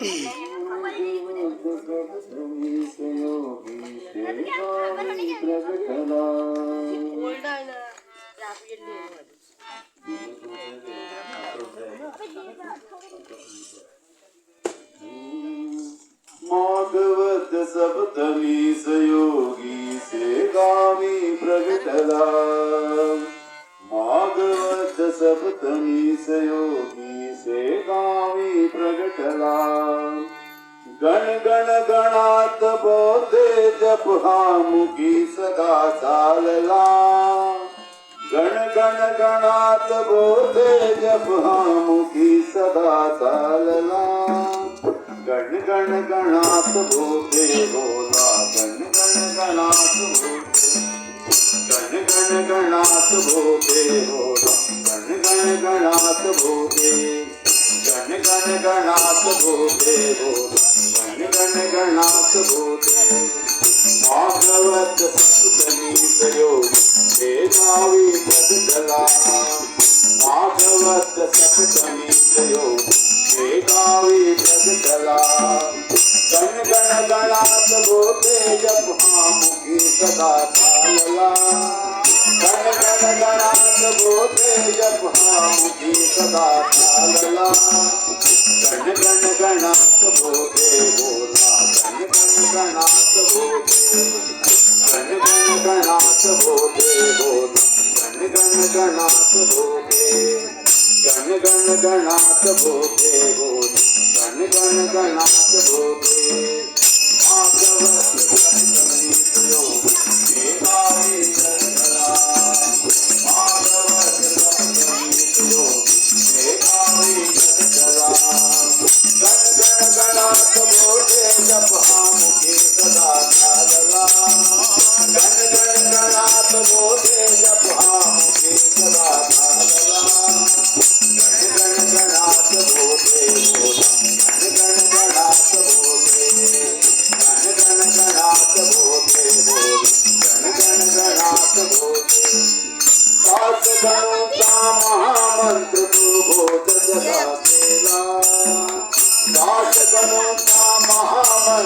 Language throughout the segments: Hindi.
ते माधवत सप्तमी सयोगी से गावी प्रगटला। माधवत सप्तमी सयोगी से गावी प्रगटला। गण गण गणात बोधे जप हा मुखी सदा चालला. गण गण गणात बोधे जप हा मुखी सदा चालला. गण गण गणात बोधे बोला. गण गण गणात गण गण गणात भूते बोला. गण गण गणात भूते गण गण गणात भूते बोला. गण गण गणात भूते भागवत सप्तमी योग हे गावी पदकला भागवत सप्तमी योग हे गावी प्रगटला गण गण गणात बोते जप हा मुखी सदा चालला गण गण गणात बोते जप हा मुखी सदा चालला गण गण बोला गण गण गणात बोते गण गण गणात बोते बोला गण गण गणात बोते गण गण भोगे बोल गण गण गणात भोगे भोगे जप हा मुखे सदा चालला गण गण गणात भोगे जप हा मुखे सदा चालला गण गण गणात बोला गण गण गणात भोगे गण गण गणात बोल गण गण गणात बोध केला पाच गणोचा महामंत्र तू बोध जगा केला अवरेनो तुम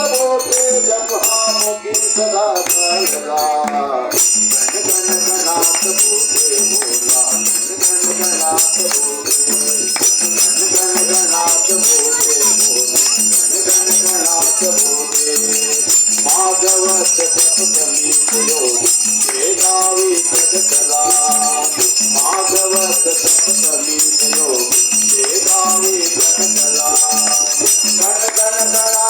गणात बोटे जप हा मुखी सदा चालला गण गण गणात बोटे बोला गण गण गणात बोटे गण गण गणात बोटे बोला गण गण गणात बोटे माधवत सप्तमी योग हे गावी प्रगटला माधवत सप्तमी योग हे गावी प्रगटला गण गण गणात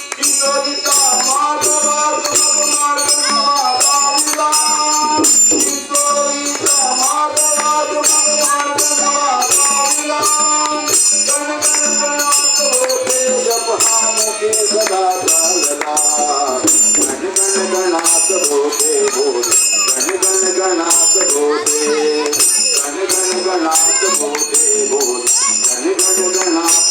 बोटे बोल बोल गण गण गणात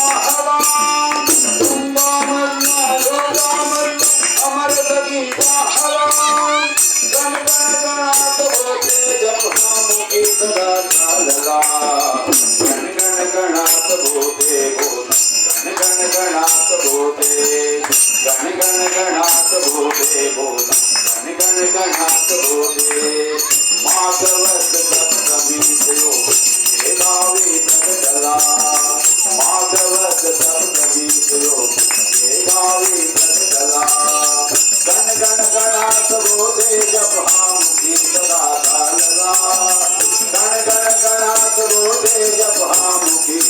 गीत गण गण बोल गण गण गणात बोधे, गण गण बोल गण गण गणात बोधे. माधवत सप्तमी देव हे गावी प्रगटला माधवत सप्तमी देव हे प्रगटला गण गण गणात बोधे जप हम गीत गण गण गणात बोधे